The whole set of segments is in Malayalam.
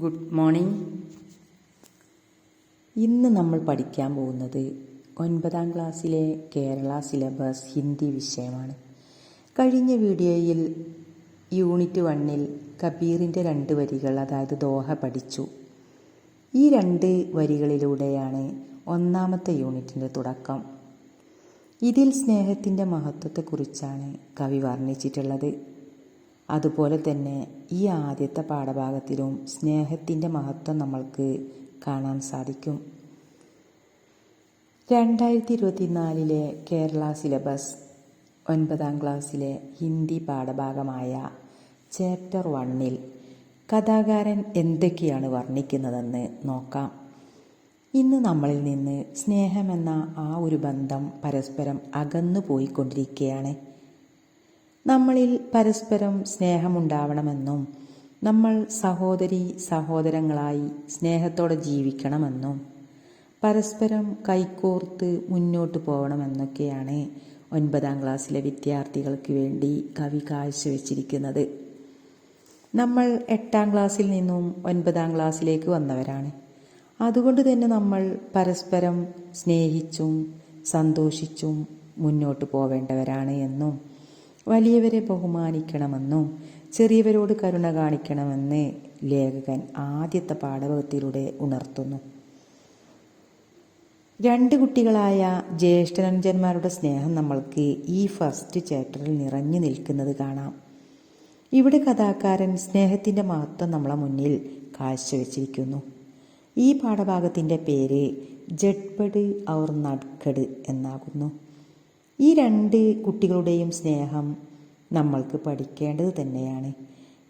ഗുഡ് മോർണിംഗ് ഇന്ന് നമ്മൾ പഠിക്കാൻ പോകുന്നത് ഒൻപതാം ക്ലാസ്സിലെ കേരള സിലബസ് ഹിന്ദി വിഷയമാണ്. കഴിഞ്ഞ വീഡിയോയിൽ യൂണിറ്റ് വണ്ണിൽ കബീറിന്റെ രണ്ട് വരികൾ അതായത് ദോഹ പഠിച്ചു. ഈ രണ്ട് വരികളിലൂടെയാണ് ഒന്നാമത്തെ യൂണിറ്റിന്റെ തുടക്കം. ഇതിൽ സ്നേഹത്തിന്റെ മഹത്വത്തെക്കുറിച്ചാണ് കവി വർണിച്ചിട്ടുള്ളത്. അതുപോലെ തന്നെ ഈ ആദ്യത്തെ പാഠഭാഗത്തിലും സ്നേഹത്തിന്റെ മഹത്വം നമ്മൾക്ക് കാണാൻ സാധിക്കും. രണ്ടായിരത്തി ഇരുപത്തിനാലിലെ കേരള സിലബസ് ഒൻപതാം ക്ലാസ്സിലെ ഹിന്ദി പാഠഭാഗമായ ചാപ്റ്റർ വണ്ണിൽ കഥാകാരൻ എന്തൊക്കെയാണ് വർണിക്കുന്നതെന്ന് നോക്കാം. ഇന്ന് നമ്മളിൽ നിന്ന് സ്നേഹമെന്ന ആ ഒരു ബന്ധം പരസ്പരം അകന്നു പോയിക്കൊണ്ടിരിക്കുകയാണ് നമ്മളിൽ പരസ്പരം സ്നേഹമുണ്ടാവണമെന്നും നമ്മൾ സഹോദരി സഹോദരങ്ങളായി സ്നേഹത്തോടെ ജീവിക്കണമെന്നും പരസ്പരം കൈകോർത്ത് മുന്നോട്ട് പോകണമെന്നൊക്കെയാണ് ഒൻപതാം ക്ലാസ്സിലെ വിദ്യാർത്ഥികൾക്ക് വേണ്ടി കവി കാഴ്ചവെച്ചിരിക്കുന്നത്. നമ്മൾ എട്ടാം ക്ലാസ്സിൽ നിന്നും ഒൻപതാം ക്ലാസ്സിലേക്ക് വന്നവരാണ്. അതുകൊണ്ട് തന്നെ നമ്മൾ പരസ്പരം സ്നേഹിച്ചും സന്തോഷിച്ചും മുന്നോട്ട് പോവേണ്ടവരാണ് എന്നും വലിയവരെ ബഹുമാനിക്കണമെന്നും ചെറിയവരോട് കരുണ കാണിക്കണമെന്ന് ലേഖകൻ ആദ്യത്തെ പാഠഭാഗത്തിലൂടെ ഉണർത്തുന്നു. രണ്ട് കുട്ടികളായ ജ്യേഷ്ഠനഞ്ചന്മാരുടെ സ്നേഹം നമ്മൾക്ക് ഈ ഫസ്റ്റ് ചാപ്റ്ററിൽ നിറഞ്ഞു നിൽക്കുന്നത് കാണാം. ഇവിടെ കഥാകാരൻ സ്നേഹത്തിന്റെ മഹത്വം നമ്മളെ മുന്നിൽ കാഴ്ചവെച്ചിരിക്കുന്നു. ഈ പാഠഭാഗത്തിന്റെ പേര് ജഡ്പട് ഔർ നഡ്ഖഡ് എന്നാകുന്നു. ഈ രണ്ട് കുട്ടികളുടെയും സ്നേഹം നമ്മൾക്ക് പഠിക്കേണ്ടത് തന്നെയാണ്.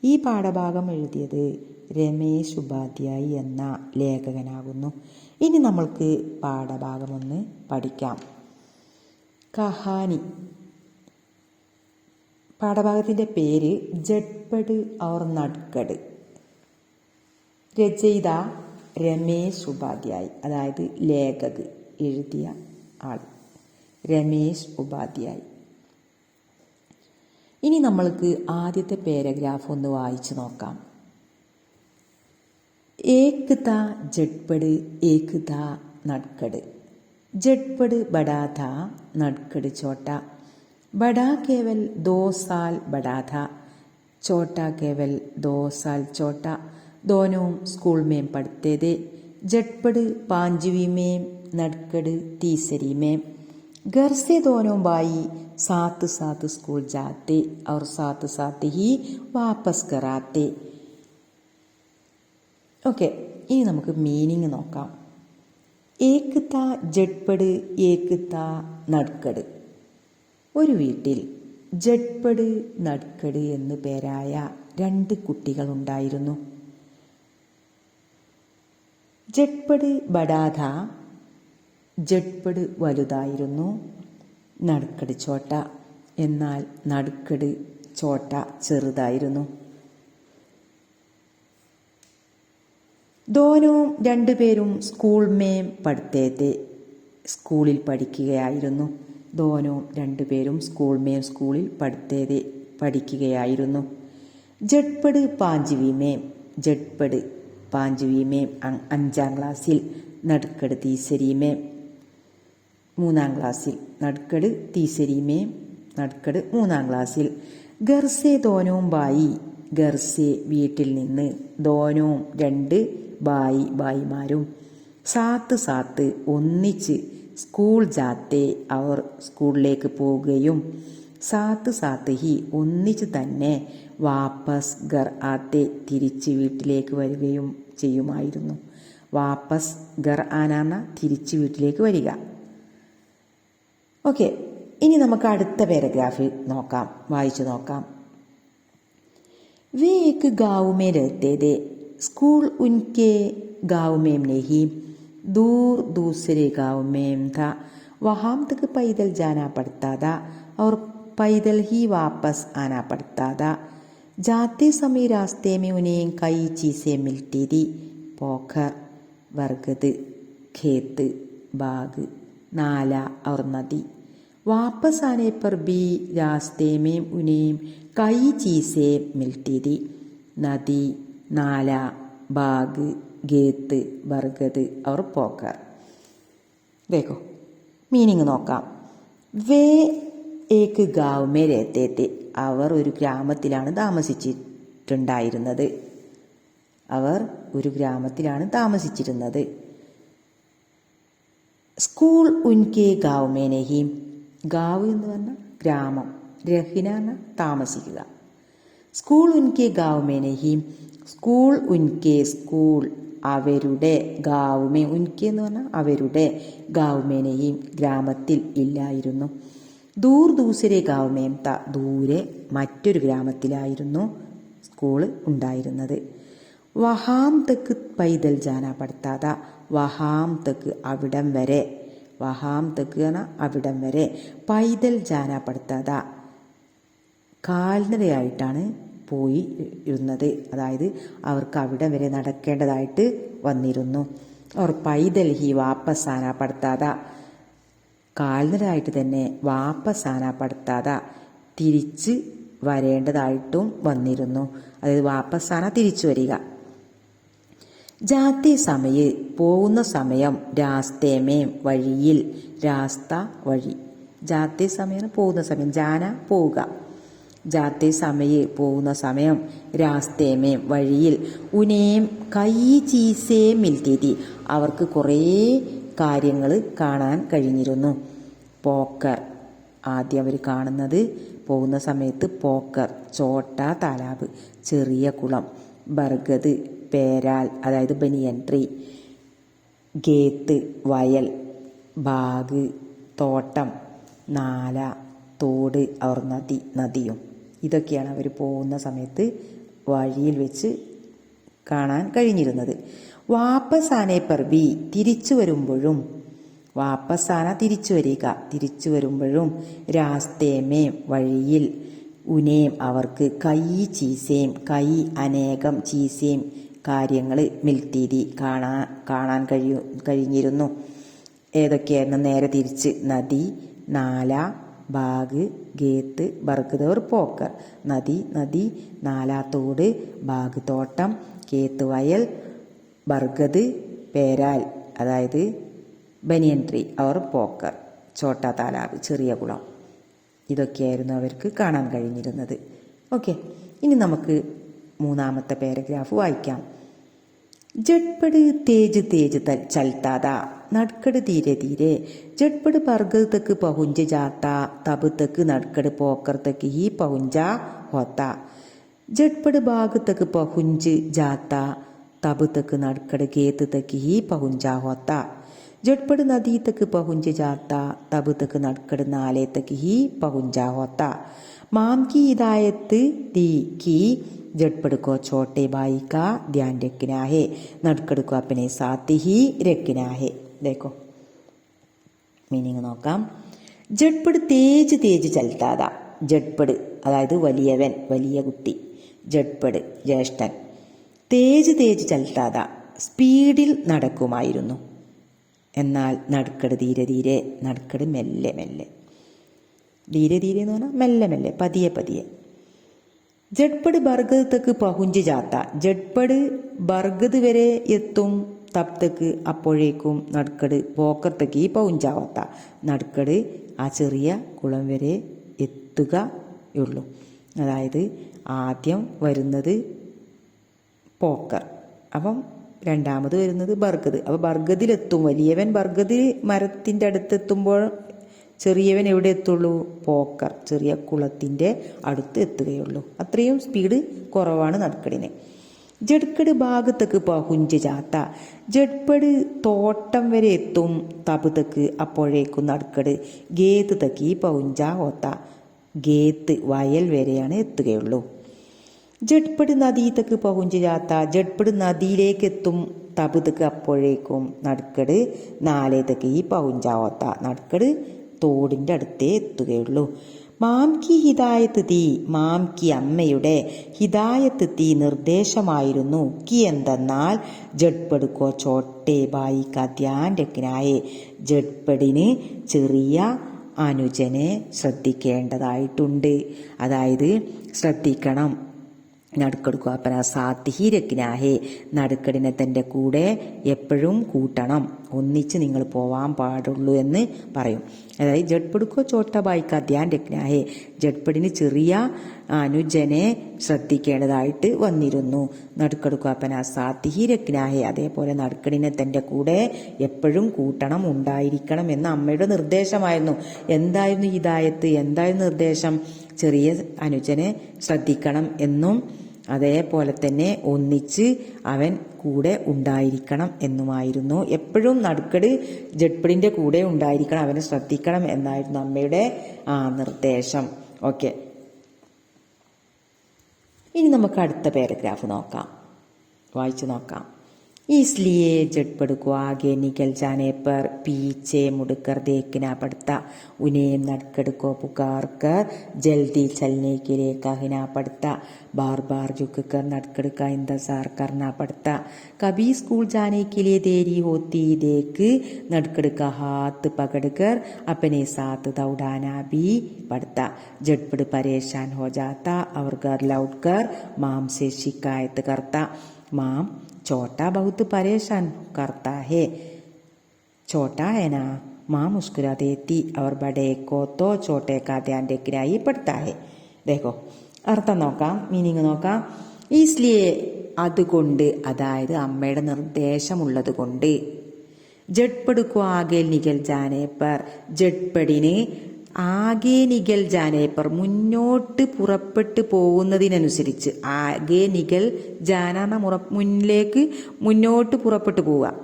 ഈ പാഠഭാഗം എഴുതിയത് രമേശ് ഉപാധ്യായി എന്ന ലേഖകനാകുന്നു. ഇനി നമ്മൾക്ക് പാഠഭാഗം ഒന്ന് പഠിക്കാം. കഹാനി. പാഠഭാഗത്തിന്റെ പേര് ജഡ്പട് ഔർ നട്കട് രചയിത രമേശ് ഉപാധ്യായി അതായത് ലേഖക് എഴുതിയ ആൾ. രമേശ് ഉപാധ്യായ് ഇനി നമ്മൾക്ക് ആദ്യത്തെ പാരഗ്രാഫ് ഒന്ന് വായിച്ചു നോക്കാം ഏക് ത ജഡ്പട് ഏക് ത നട്കട് ജഡ്പട് ബഡാ ഥ നട്കട് ചോട്ട ബഡാ കേവൽ ദോ സാൽ ബഡാ ഥ छोटा केवल दो साल छोटा दोनों स्कूल में पढ़ते थे जटपड़ पांचवी में नटकड़ तीसरी में घर से दोनों भाई साथ साथ स्कूल जाते और साथ साथ ही वापस घर आते ഓക്കെ ഇനി നമുക്ക് മീനിങ് നോക്കാം ഏക്ക് ത ജഡ്പട് ഏക്ക് ത നട്കട് ഒരു വീട്ടിൽ ജഡ്പട് നട്കട് എന്നു പേരായ രണ്ട് കുട്ടികളുണ്ടായിരുന്നു ജഡ്പട് ബഡാധ ജഡ്പട് വലുതായിരുന്നു. നടുക്കട് ചോട്ട. എന്നാൽ നടുക്കട് ചോട്ട ചെറുതായിരുന്നു. ധോനുവും രണ്ടുപേരും സ്കൂൾ മേം പഠിത്തേത്തെ സ്കൂളിൽ പഠിക്കുകയായിരുന്നു. ധോനുവും രണ്ടുപേരും സ്കൂൾ മേം സ്കൂളിൽ പഠിത്തേതെ പഠിക്കുകയായിരുന്നു. ജഡ്പട് പാഞ്ചുവി മേം. ജഡ്പട് പാഞ്ചുവി മേം അഞ്ചാം ക്ലാസ്സിൽ നടുക്കട് തീസരി മേം. മൂന്നാം ക്ലാസ്സിൽ. നടുക്കട് തീസരിമേ നടുക്കട് മൂന്നാം ക്ലാസ്സിൽ. ഗർസെ ദോനവും ബായി. ഗർസെ വീട്ടിൽ നിന്ന് ദോനവും രണ്ട് ബായി ബായിമാരും. സാത്ത് സാത്ത് ഒന്നിച്ച് സ്കൂൾ ജാത്തെ അവർ സ്കൂളിലേക്ക് പോവുകയും സാത്ത് സാത്ത് ഹി ഒന്നിച്ച് തന്നെ വാപ്പസ് ഗർ ആത്തെ തിരിച്ച് വീട്ടിലേക്ക് വരികയും ചെയ്യുമായിരുന്നു. വാപ്പസ് ഗർ ആനാന്ന തിരിച്ച് വീട്ടിലേക്ക് വരിക. ഓക്കെ ഇനി നമുക്ക് അടുത്ത പാരഗ്രാഫ് നോക്കാം വായിച്ചു നോക്കാം वे एक गांव में रहते थे स्कूल उनके गांव में नहीं दूर दूसरे गांव में था वहां तक पैदल जाना पड़ता था और पैदल ही वापस आना पड़ता था जाते समय रास्ते में उन्हें कई चीज़ें मिलती थी पोखर बरगद खेत बाग നാല അർണതി വാപ്പസ് ആനെ പർ ബി രാസ്തേമേം ഉനേം കൈ ചീസേ മിൽത്തിരി. നദി നാല ബാഗ് ഗേത്ത് ബർഗത് അവർ പോക്കർ. देखो മീനിങ് നോക്കാം. വേ ഏക്ക് ഗാവുമേ രേത്തേത്തെ. അവർ ഒരു ഗ്രാമത്തിലാണ് താമസിച്ചിട്ടുണ്ടായിരുന്നത്. അവർ ഒരു ഗ്രാമത്തിലാണ് താമസിച്ചിരുന്നത്. സ്കൂൾ ഉൻകെ ഗാവ് മേ ഗാവ് എന്ന് പറഞ്ഞാൽ ഗ്രാമം. രഹിന താമസിക്കുക. സ്കൂൾ ഉൻകെ ഗാവ് മേ സ്കൂൾ ഉൻകെ സ്കൂൾ. അവരുടെ ഗാവുമേ ഉൻകെ എന്ന് പറഞ്ഞാൽ അവരുടെ ഗാവുമേനെയും ഗ്രാമത്തിൽ ഇല്ലായിരുന്നു. ദൂർ ദൂസരെ ഗാവുമേം ത ദൂരെ മറ്റൊരു ഗ്രാമത്തിലായിരുന്നു സ്കൂൾ ഉണ്ടായിരുന്നത്. വഹാം തെക്ക് പൈതൽ ജാന പഠിത്താത വഹാം തെക്ക് അവിടം വരെ. വഹാം തെക്ക് എന്ന അവിടം വരെ. പൈതൽ ജാന പഠിത്താത കാൽനടയായിട്ടാണ് പോയി ഇരുന്നത്. അതായത് അവർക്ക് അവിടെ വരെ നടക്കേണ്ടതായിട്ട് വന്നിരുന്നു. അവർ പൈതൽ ഹി വാപ്പസാന പടുത്താത കാൽനടയായിട്ട് തന്നെ വാപ്പസാന പടുത്താത തിരിച്ച് വരേണ്ടതായിട്ടും വന്നിരുന്നു. അതായത് വാപ്പസാന തിരിച്ചു വരിക. ജാതി സമയ പോകുന്ന സമയം രാസ്തേമേ വഴിയിൽ രാസ്ത വഴി. ജാതി സമയം പോകുന്ന സമയം ജാന പോവുക. ജാതി സമയ പോകുന്ന സമയം രാസ്തേമേ വഴിയിൽ. ഉനേം കൈ ചീസേ മിൽത്തീതി അവർക്ക് കുറേ കാര്യങ്ങൾ കാണാൻ കഴിഞ്ഞിരുന്നു. പോക്കർ. ആദ്യം അവർ കാണുന്നത് പോകുന്ന സമയത്ത് പോക്കർ ചോട്ട താലാബ് ചെറിയ കുളം ബർഗത് പേരാൽ അതായത് ബനിയൻ ട്രീ. ഗേത്ത് വയൽ ബാഗ് തോട്ടം നാല തോട് അവർ നദി നദിയും. ഇതൊക്കെയാണ് അവർ പോകുന്ന സമയത്ത് വഴിയിൽ വെച്ച് കാണാൻ കഴിഞ്ഞിരുന്നത്. വാപ്പസാനെ പർവി തിരിച്ചു വരുമ്പോഴും വാപ്പസാന തിരിച്ചു വരിക തിരിച്ചു വരുമ്പോഴും രാസ്തേമേ വഴിയിൽ ഉനേം അവർക്ക് കൈ ചീസേം കൈ അനേകം ചീസേം കാര്യങ്ങൾ മിൽത്തീതി കാണാൻ കാണാൻ കഴിയു കഴിഞ്ഞിരുന്നു. ഏതൊക്കെയായിരുന്നു? നേരെ തിരിച്ച് നദി നാല ബാഗ് ഗേത്ത് ബർഗത് ഒരു പോക്കർ. നദി നദി നാലാത്തോട് ബാഗ് തോട്ടം കേത്ത് വയൽ ബർഗത് പേരാൽ അതായത് ബനിയൻ ട്രീ അവർ പോക്കർ ചോട്ടാ താലാബ് ചെറിയ കുളം. ഇതൊക്കെയായിരുന്നു അവർക്ക് കാണാൻ കഴിഞ്ഞിരുന്നത്. ഓക്കെ ഇനി നമുക്ക് മൂന്നാമത്തെ പാരഗ്രാഫ് വായിക്കാം. ജഡ്പട് തേജ് തേജ് ചൽത്താത. നടക്കട് തീരെ തീരെ. ജഡ്പട് പർഗത് തക്ക് പഹുഞ്ച ജാത്ത. തബ് നടക്കട് നടുക്കട് ഈ പഹുഞ്ച ഹോത്ത. ജഡ്പട് ബാഗ് തക്ക് പഹുഞ്ച് ജാത്ത. തബ് നടക്കട് നടുക്കട് തക്ക് ഈ പഹുഞ്ച ഹോത്ത. ജഡ്പട് നദി തക്ക് ജാത്ത. തബ് നടക്കട് നടുക്കട് ഈ പഹുഞ്ച ഹോത്ത. മാം കി ഇതായത്ത് തീ കീ ജഡ്പെടുക്കോ ചോട്ടെ ബായിക്ക ധ്യാൻ രക്കിനാഹേ നടുക്കെടുക്കോ അപ്പനെ സാത്തിഹി രക്കിനാഹേ ദേക്കോ. മീനിങ് നോക്കാം. ജഡ്പട് തേജ് തേജ് ചലത്താത ജഡ്പട് അതായത് വലിയവൻ വലിയ കുട്ടി. ജഡ്പട് ജ്യേഷ്ഠൻ. തേജ് തേജ് ചലത്താത സ്പീഡിൽ നടക്കുമായിരുന്നു. എന്നാൽ നടുക്കട് ധീരെ ധീരെ നടുക്കട് മെല്ലെ മെല്ലെ. ധീരെ ധീരെ എന്ന് പറഞ്ഞാൽ മെല്ലെ മെല്ലെ പതിയെ പതിയെ. ജഡ്പട് ബർഗത് തക്ക് പഹുഞ്ച് ജാത്ത ജഡ്പട് ബർഗത് വരെ എത്തും തപ്തക്ക് അപ്പോഴേക്കും നടുക്കട് പോക്കത്തേക്ക് ഈ പൗഞ്ചാവത്ത നടുക്കട് ആ ചെറിയ കുളം വരെ എത്തുകയുള്ളൂ അതായത് ആദ്യം വരുന്നത് പോക്കർ. അപ്പം രണ്ടാമത് വരുന്നത് ബർഗത് അപ്പോൾ ബർഗതിലെത്തും വലിയവൻ ബർഗതിൽ മരത്തിന്റെ അടുത്തെത്തുമ്പോൾ ചെറിയവൻ എവിടെ എത്തുള്ളൂ? പോക്കർ ചെറിയ കുളത്തിന്റെ അടുത്ത് എത്തുകയുള്ളൂ. അത്രയും സ്പീഡ് കുറവാണ് നടുക്കടിന്. ജഡ്കട് ഭാഗത്തേക്ക് പഹുഞ്ച് ചാത്ത. ജഡ്പട് തോട്ടം വരെ എത്തും തപുതക്ക് അപ്പോഴേക്കും നടക്കട് ഗേത്ത് തക്കി പൗഞ്ച ഓത്ത. ഗേത്ത് വയൽ വരെയാണ് എത്തുകയുള്ളൂ. ജഡ്പട് നദീത്തക്ക് പഹുഞ്ച് ചാത്ത. ജഡ്പട് നദിയിലേക്ക് എത്തും തപുതക്ക് അപ്പോഴേക്കും നടുക്കട് നാലേതക്ക് ഈ പൗഞ്ച ഓത്ത. നടുക്കട് തോടിന്റെ അടുത്തേ എത്തുകയുള്ളൂ. മാം കി ഹിദായത്ത് തീ മാം കി അമ്മയുടെ ഹിദായത്ത് തീ നിർദ്ദേശമായിരുന്നു. കി എന്തെന്നാൽ? ജഡ്പെടുക്കോ ചോട്ടെ ബായി കദ്യാൻ രക്കിനായെ ജഡ്പടിന് ചെറിയ അനുജനെ ശ്രദ്ധിക്കേണ്ടതായിട്ടുണ്ട്. അതായത് ശ്രദ്ധിക്കണം. നടുക്കെടുക്കുക. അപ്പന സാത്തി രക്കിനാഹേ നടുക്കടിനെ തന്റെ കൂടെ എപ്പോഴും കൂട്ടണം. ഒന്നിച്ച് നിങ്ങൾ പോവാൻ പാടുള്ളൂ എന്ന് പറയും. അതായത് ജഡ്പെടുക്കോ ചോട്ട ബായിക്ക ധ്യാൻ ജഡ്പടിന് ചെറിയ അനുജനെ ശ്രദ്ധിക്കേണ്ടതായിട്ട് വന്നിരുന്നു. നടുക്കെടുക്കുക അപ്പന സാത്തി രക്കിനാഹേ അതേപോലെ നടുക്കടിനെ തന്റെ കൂടെ എപ്പോഴും കൂട്ടണം ഉണ്ടായിരിക്കണം എന്ന അമ്മയുടെ നിർദ്ദേശമായിരുന്നു. എന്തായിരുന്നു ഈ ഹിദായത്ത് എന്തായിരുന്നു നിർദ്ദേശം? ചെറിയ അനുജനെ ശ്രദ്ധിക്കണം എന്നും അതേപോലെ തന്നെ ഒന്നിച്ച് അവൻ കൂടെ ഉണ്ടായിരിക്കണം എന്നുമായിരുന്നു. എപ്പോഴും നടുക്കട് ജഡ്പടിന്റെ കൂടെ ഉണ്ടായിരിക്കണം അവനെ ശ്രദ്ധിക്കണം എന്നായിരുന്നു അമ്മയുടെ ആ നിർദ്ദേശം. ഓക്കെ. ഇനി നമുക്ക് അടുത്ത പാരഗ്രാഫ് നോക്കാം. വായിച്ചു നോക്കാം. इसलिए झटपट को आगे निकल जाने पर पीछे मुड़कर देखना पड़ता उन्हें नटकड़ को पुकार कर जल्दी चलने के लिए कहना पड़ता बार बार झुक कर नटकड़ का इंतजार करना पड़ता कभी स्कूल जाने के लिए देरी होती देख नटकड़ का हाथ पकड़कर अपने साथ दौड़ाना भी पड़ता झटपट परेशान हो जाता और घर लौटकर माम से शिकायत करता माम छोटा बहुत परेशान करता है छोटा है ना माँ मुस्कुरा देती और बड़े को तो छोटे का ध्यान रखना ही पड़ता है देखो അർത്ഥം നോക്കാം മീനിങ് നോക്കാം ഈസ്ലിയെ അതുകൊണ്ട് അതായത് അമ്മയുടെ നിർദ്ദേശമുള്ളത് കൊണ്ട് ജഡ്പടുക്കു ആകേൽ നികൽ ജാനേപ്പർ ജഡ്പടിന് ആകെ നികൽ ജാനേപ്പർ മുന്നോട്ട് പുറപ്പെട്ട് പോകുന്നതിനനുസരിച്ച് ആകെ നികൽ ജാന മുറ മുന്നിലേക്ക് മുന്നോട്ട് പുറപ്പെട്ടു പോവുക.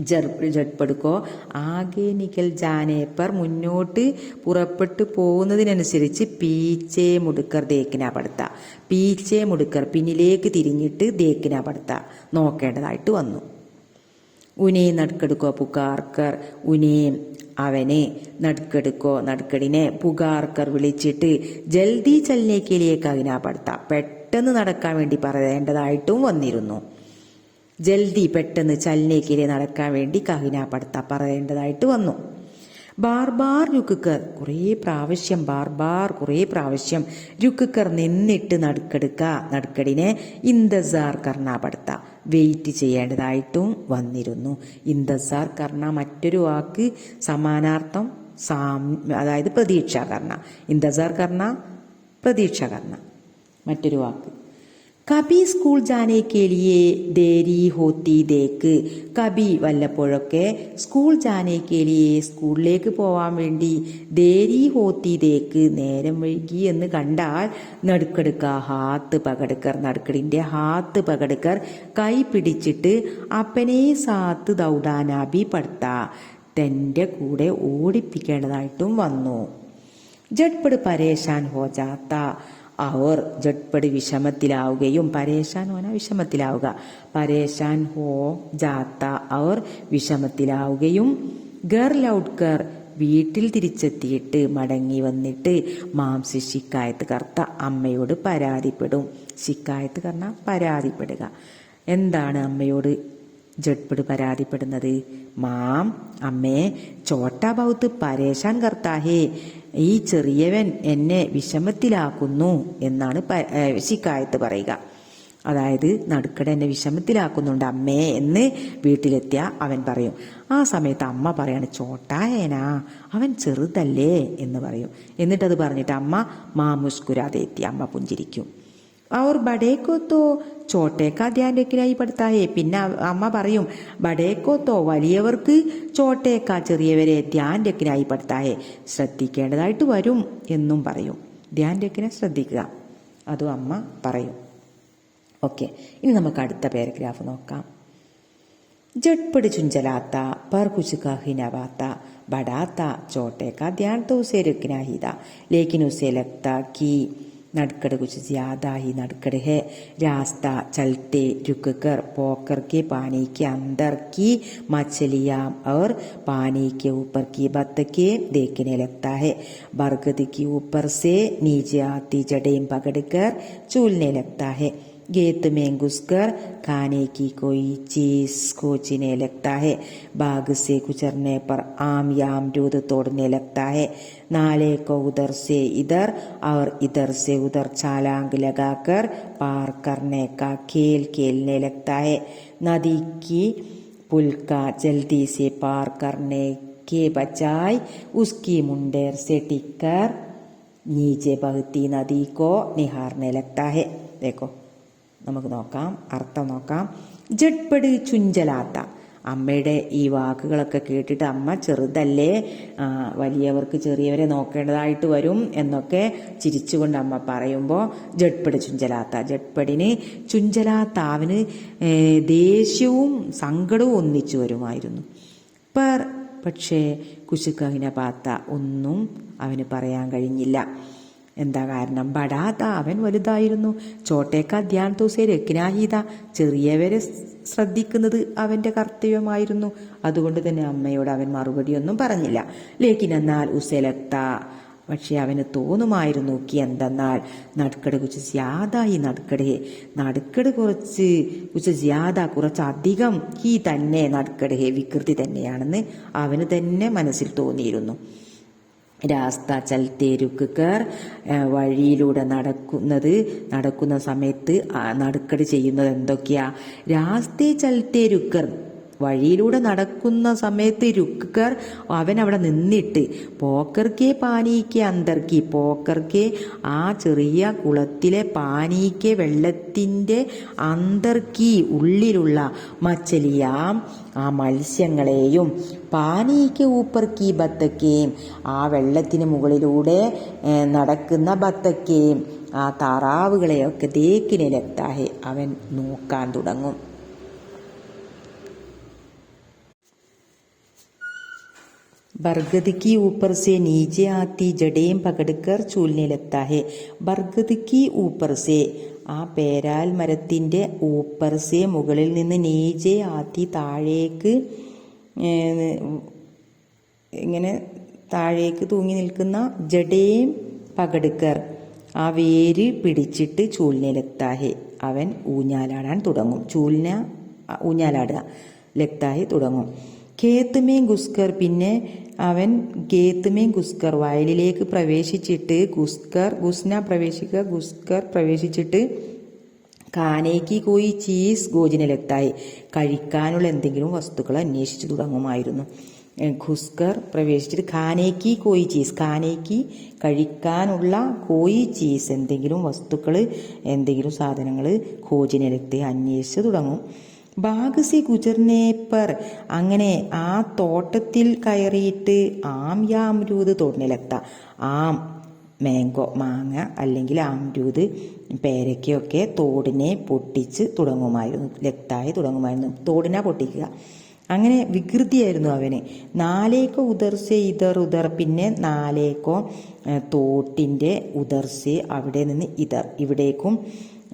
ജഡ്പടുക്കോ ആകെ നികൽ ജാനേപ്പർ മുന്നോട്ട് പുറപ്പെട്ടു പോകുന്നതിനനുസരിച്ച് പീച്ചേ മുടുക്കർ ദേക്കിന പടുത്ത. പീച്ചേ മുടുക്കർ പിന്നിലേക്ക് തിരിഞ്ഞിട്ട് ദേക്കിന പടുത്ത. നോക്കേണ്ടതായിട്ട് വന്നു. ഉനെ നടുക്കെടുക്കോ പുകാർക്കർ ഉനെ അവനെ നടുക്കെടുക്കോ നടുക്കടിനെ പുകാർക്കർ വിളിച്ചിട്ട് ജൽദി ചലിനേക്കിലേക്ക് അതിനാപ്പെടുത്ത പെട്ടെന്ന് നടക്കാൻ വേണ്ടി പറയേണ്ടതായിട്ടും വന്നിരുന്നു. ജൽദി പെട്ടെന്ന് ചലിനേക്കിലെ നടക്കാൻ വേണ്ടി കഹിനാപ്പെടുത്ത പറയേണ്ടതായിട്ട് വന്നു. ബാർ ബാർ രുക്കുക്കർ. കുറേ പ്രാവശ്യം ബാർബാർ ബാർ കുറേ പ്രാവശ്യം രുക്കുക്കർ നിന്നിട്ട് നടുക്കെടുക്ക. നടുക്കടിനെ ഇന്തസാർ കർണാപടുത്ത. വെയിറ്റ് ചെയ്യേണ്ടതായിട്ടും വന്നിരുന്നു. ഇന്തസാർ കർണ മറ്റൊരു വാക്ക് സമാനാർത്ഥം സാം അതായത് പ്രതീക്ഷ കർണ. ഇന്തസാർ കർണ പ്രതീക്ഷ കർണ. മറ്റൊരു വാക്ക്. കബി സ്കൂൾ ജാനേ കേലിയെ ദേരി ഹോത്തി ദേക്ക്. കബി വല്ലപ്പോഴൊക്കെ സ്കൂൾ ജാനേ കേലിയെ സ്കൂളിലേക്ക് പോവാൻ വേണ്ടി ദേരി ഹോത്തി ദേക്ക് നേരം വൈകി എന്ന് കണ്ടാൽ നടുക്കെടുക്ക ഹാത്ത് പകടുക്കർ നടുക്കടിന്റെ ഹാത്ത് പകടുക്കർ കൈ പിടിച്ചിട്ട് അപ്പനെ സാത്ത് ദൗഡാനാബി പടുത്ത. തന്റെ കൂടെ ഓടിപ്പിക്കേണ്ടതായിട്ടും വന്നു. ജഡ്പട് പരേശാൻ ഹോ ജാത്ത അവർ ജഡ്പടി വിഷമത്തിലാവുകയും പരേശാൻ ഓന വിഷമത്തിലാവുക. പരേശാൻ ഹോ ജാത്ത അവർ വിഷമത്തിലാവുകയും ഗർ ലൗഡ്കർ വീട്ടിൽ തിരിച്ചെത്തിയിട്ട് മടങ്ങി വന്നിട്ട് മാംസി ശിക്കായത്ത് കർത്ത അമ്മയോട് പരാതിപ്പെടും. ശിക്കായത്ത് കർണ പരാതിപ്പെടുക. എന്താണ് അമ്മയോട് ജഡ്പട് പരാതിപ്പെടുന്നത്? മാം അമ്മേ ചോട്ടാ ബൗത്ത് പരേശാൻ കർത്താഹേ ഈ ചെറിയവൻ എന്നെ വിഷമത്തിലാക്കുന്നു എന്നാണ് ശിക്കായത്ത് പറയുക. അതായത് നടുക്കട എന്നെ വിഷമത്തിലാക്കുന്നുണ്ട് അമ്മേ എന്ന് വീട്ടിലെത്തിയ അവൻ പറയും. ആ സമയത്ത് അമ്മ പറയാണ് ചോട്ടായേനാ അവൻ ചെറുതല്ലേ എന്ന് പറയും. എന്നിട്ടത് പറഞ്ഞിട്ട് അമ്മ മാ മുസ്കുരാതെ എത്തി അമ്മ പുഞ്ചിരിക്കും. അവർ ബഡേക്കോത്തോ ചോട്ടേക്കാ ധ്യാൻ വെക്കിനായി പെടുത്തായേ പിന്നെ അമ്മ പറയും ബഡേക്കോത്തോ വലിയവർക്ക് ചോട്ടേക്കാ ചെറിയവരെ ധ്യാൻ രക്കിനായി പെടുത്തായേ ശ്രദ്ധിക്കേണ്ടതായിട്ട് വരും എന്നും പറയും ധ്യാൻ രക്കിനെ ശ്രദ്ധിക്കുക അതും അമ്മ പറയും ഓക്കെ ഇനി നമുക്ക് അടുത്ത പാരഗ്രാഫ് നോക്കാം ജഡ്പട് ചുഞ്ചലാത്ത पर कुछ कह ही न पाता बढ़ाता छोटे का ध्यान तो नटकड़ कुछ ज़्यादा ही नडकड़ है रास्ता चलते रुक कर पोकर के पानी के अंदर की मछलियाँ और पानी के ऊपर की बत्तखें देखने लगता है बरगद के ऊपर से नीचे आती जड़ें पकड़कर चूलने लगता है गेत में घुसकर खाने की कोई चीज़ खोजने लगता है। बाग से गुजरने पर आम या अमरूद तोड़ने लगता है। नाले को उधर से इधर और इधर से उधर छलांग लगाकर पार करने का खेल खेलने लगता है। नदी की पुल का जल्दी से पार करने के बजाय उसकी मुंडेर से टिककर नीचे बहती नदी को निहारने लगता है। देखो। നമുക്ക് നോക്കാം അർത്ഥം നോക്കാം. ജഡ്പടി ചുഞ്ചലാത്ത. അമ്മയുടെ ഈ വാക്കുകളൊക്കെ കേട്ടിട്ട് അമ്മ ചെറുതല്ലേ വലിയവർക്ക് ചെറിയവരെ നോക്കേണ്ടതായിട്ട് വരും എന്നൊക്കെ ചിരിച്ചുകൊണ്ട് അമ്മ പറയുമ്പോൾ ജഡ്പടി ചുഞ്ചലാത്ത. ജഡ്പടിന് ചുഞ്ചലാത്താവിന് ദേഷ്യവും സങ്കടവും ഒന്നിച്ചു വരുമായിരുന്നു. പർ പക്ഷേ കുശുക്കവിനെ പാത്ത ഒന്നും അവന് പറയാൻ കഴിഞ്ഞില്ല. എന്താ കാരണം? ബടാത അവൻ വലുതായിരുന്നു. ചോട്ടേക്ക ധ്യാൻ തൂസേ രക്നാഹീത ചെറിയവരെ ശ്രദ്ധിക്കുന്നത് അവന്റെ കർത്തവ്യമായിരുന്നു. അതുകൊണ്ട് തന്നെ അമ്മയോട് അവൻ മറുപടിയൊന്നും പറഞ്ഞില്ല. ലേക്കിൻ എന്നാൽ ഉസലക്ത പക്ഷെ അവന് തോന്നുമായിരുന്നു നോക്കി എന്തെന്നാൽ നടുക്കട് കുറിച്ച് ജ്യാതായി നടുക്കടേ. നടുക്കട് കുറച്ച് കുറിച്ച് ജ്യാത കുറച്ച് അധികം ഈ തന്നെ നടുക്കടേ. വികൃതി തന്നെയാണെന്ന് അവന് തന്നെ മനസ്സിൽ തോന്നിയിരുന്നു. രാസ്ത ചലത്തെ രുക്കുകാർ വഴിയിലൂടെ നടക്കുന്നത് നടക്കുന്ന സമയത്ത് നടുക്കട് ചെയ്യുന്നത് എന്തൊക്കെയാ? രാസ്തേ ചലത്തെ രുക്കർ വഴിയിലൂടെ നടക്കുന്ന സമയത്ത് രുക്കർ അവൻ അവിടെ നിന്നിട്ട് പോക്കർക്കേ പാനീക്കെ അന്തർക്കി പോക്കർക്കേ ആ ചെറിയ കുളത്തിലെ പാനീക്കെ വെള്ളത്തിന്റെ അന്തർക്കി ഉള്ളിലുള്ള മച്ചലിയാം ആ മത്സ്യങ്ങളെയും പാനീക്ക് ഊപ്പർക്കി ബത്തക്കയും ആ വെള്ളത്തിന് മുകളിലൂടെ നടക്കുന്ന ബത്തക്കയും ആ താറാവുകളെയൊക്കെ തേക്കിനെ ലത്താഹെ അവൻ നോക്കാൻ തുടങ്ങും. बरगद की ऊपर से नीचे आती जड़ें पकड़कर ചൂലിനെ लगता है ബർഗദ് കി ഊപ്പർ സേ ആ പേരാൽ മരത്തിൻ്റെ ഊപ്പർ സേ മുകളിൽ നിന്ന് നീചെ ആത്തി താഴേക്ക് ഏ, ഇങ്ങനെ താഴേക്ക് തൂങ്ങി നിൽക്കുന്ന ജഡേം പകടുക്കർ ആ വേര് പിടിച്ചിട്ട് ചൂലിനെ ലക്താഹെ അവൻ ഊഞ്ഞാലാടാൻ തുടങ്ങും ചൂലിനെ ഊഞ്ഞാലാടുക ലക്താഹെ തുടങ്ങും ഖേത്തുമേ ഗുസ്കർ. പിന്നെ അവൻ ഖേത്തുമേ ഗുസ്കർ. വയലിലേക്ക് പ്രവേശിച്ചിട്ട് ഗുസ്കർ ഗുസ്ന പ്രവേശിക്കുക ഗുസ്കർ പ്രവേശിച്ചിട്ട് കാനേക്ക് കോയി ചീസ് ഗോജിനിലെത്തായി. കഴിക്കാനുള്ള എന്തെങ്കിലും വസ്തുക്കൾ അന്വേഷിച്ചു തുടങ്ങുമായിരുന്നു. ഖുസ്കർ പ്രവേശിച്ചിട്ട് ഖാനേക്ക് കോയി ചീസ്. ഖാനേക്ക് കഴിക്കാനുള്ള കോയി ചീസ്. എന്തെങ്കിലും വസ്തുക്കൾ എന്തെങ്കിലും സാധനങ്ങൾ ഖോജിനിലെത്തി അന്വേഷിച്ച് തുടങ്ങും. ബാഗസി ഗുജർനേപ്പർ അങ്ങനെ ആ തോട്ടത്തിൽ കയറിയിട്ട് ആം യാമരൂത് അമരൂത് ആം മാങ്കോ മാങ്ങ അല്ലെങ്കിൽ അമരൂത് പേരയ്ക്കൊക്കെ തോടിനെ പൊട്ടിച്ച് തുടങ്ങുമായിരുന്നു ലക്തായി തുടങ്ങുമായിരുന്നു. തോടിനെ പൊട്ടിക്കുക. അങ്ങനെ വികൃതിയായിരുന്നു അവന്. നാലേക്കോ ഉദർശ ഇതർ ഉദർ പിന്നെ നാലേക്കോ തോട്ടിന്റെ ഉദർശ അവിടെ നിന്ന് ഇതർ. ഇവിടേക്കും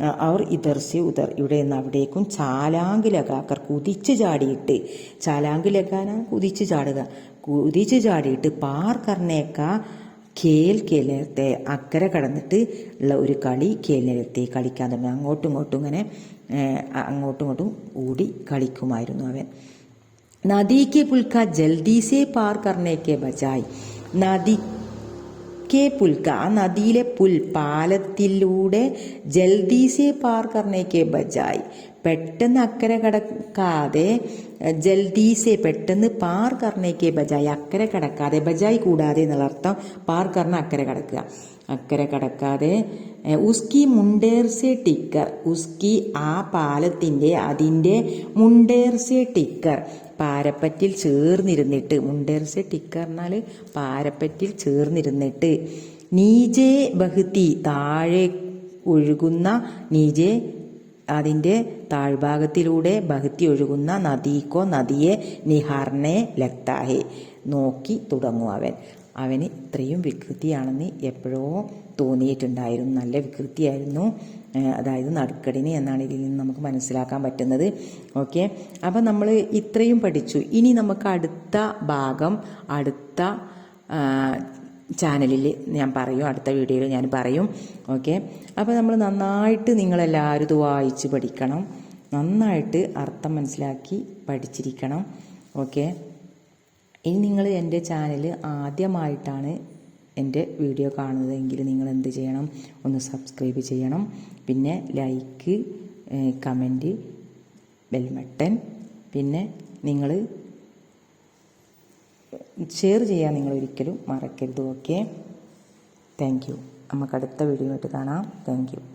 അവർ ഇതർസി ഉദർ ഇവിടെ നിന്ന് അവിടേക്കും ചാലാങ്കിലകാക്കർ കുതിച്ച് ചാടിയിട്ട് ചാലാങ്കിലകാന കുതിച്ച് ചാടുക. കുതിച്ച് ചാടിയിട്ട് പാർ കർണേക്ക കേൽ കേലത്തെ അക്കരെ കടന്നിട്ട് ഉള്ള ഒരു കളി കേലത്തെ കളിക്കാൻ തുടങ്ങി. അങ്ങോട്ടും ഇങ്ങോട്ടും ഇങ്ങനെ അങ്ങോട്ടും ഇങ്ങോട്ടും ഓടി കളിക്കുമായിരുന്നു അവൻ. നദിക്ക് പുൽക്ക ജൽദീസെ പാർ കർണേക്കെ ബജായ്. നദി കെ പുൽക്ക ആ നദിയിലെ പുൽ പാലത്തിലൂടെ ജൽദീസെ പാർ കർണേക്കെ ബജായ്. പെട്ടെന്ന് അക്കരെ കടക്കാതെ ജൽദീസെ പെട്ടെന്ന് പാർ കർണേക്കെ ബജായ്. അക്കരെ കടക്കാതെ ബജായ് കൂടാതെ എന്നുള്ള അർത്ഥം പാർ കർണ അക്കരെ കടക്കുക. അക്കരെ കടക്കാതെ ഉസ്കി മുണ്ടേർസെ ടിക്കർ ഉസ്കി ആ പാലത്തിന്റെ അതിന്റെ മുണ്ടേർസെ ടിക്കർ പാരപ്പറ്റിൽ ചേർന്നിരുന്നിട്ട് മുണ്ടേർസെ ടിക്കർ എന്നാൽ പാരപ്പറ്റിൽ ചേർന്നിരുന്നിട്ട് നീജെ ബഹുത്തി താഴെ ഒഴുകുന്ന നീജെ അതിന്റെ താഴ്ഭാഗത്തിലൂടെ ബഹത്തി ഒഴുകുന്ന നദീക്കോ നദിയെ നിഹാറിനെ ലക്താഹെ നോക്കി തുടങ്ങും അവൻ. അവന് ഇത്രയും വികൃതിയാണെന്ന് എപ്പോഴോ തോന്നിയിട്ടുണ്ടായിരുന്നു. നല്ല വികൃതിയായിരുന്നു. അതായത് നടുക്കടിന് എന്നാണ് ഇതിൽ നിന്ന് നമുക്ക് മനസ്സിലാക്കാൻ പറ്റുന്നത്. ഓക്കെ? അപ്പം നമ്മൾ ഇത്രയും പഠിച്ചു. ഇനി നമുക്ക് അടുത്ത ഭാഗം അടുത്ത ചാനലിൽ ഞാൻ പറയും. അടുത്ത വീഡിയോയിൽ ഞാൻ പറയും. ഓക്കെ? അപ്പോൾ നമ്മൾ നന്നായിട്ട് നിങ്ങളെല്ലാവരും ഇത് വായിച്ച് പഠിക്കണം. നന്നായിട്ട് അർത്ഥം മനസ്സിലാക്കി പഠിച്ചിരിക്കണം. ഓക്കെ? ഇനി നിങ്ങൾ എന്റെ ചാനൽ ആദ്യമായിട്ടാണ് എന്റെ വീഡിയോ കാണുന്നതെങ്കിൽ നിങ്ങൾ എന്ത് ചെയ്യണം? ഒന്ന് സബ്സ്ക്രൈബ് ചെയ്യണം. പിന്നെ ലൈക്ക് കമന്റ് ബെൽമട്ടൻ പിന്നെ നിങ്ങൾ ഷെയർ ചെയ്യാൻ നിങ്ങൾ ഒരിക്കലും മറക്കരുത് ഓക്കെ? Thank you. നമുക്ക് അടുത്ത വീഡിയോ ആയിട്ട് കാണാം. Thank you.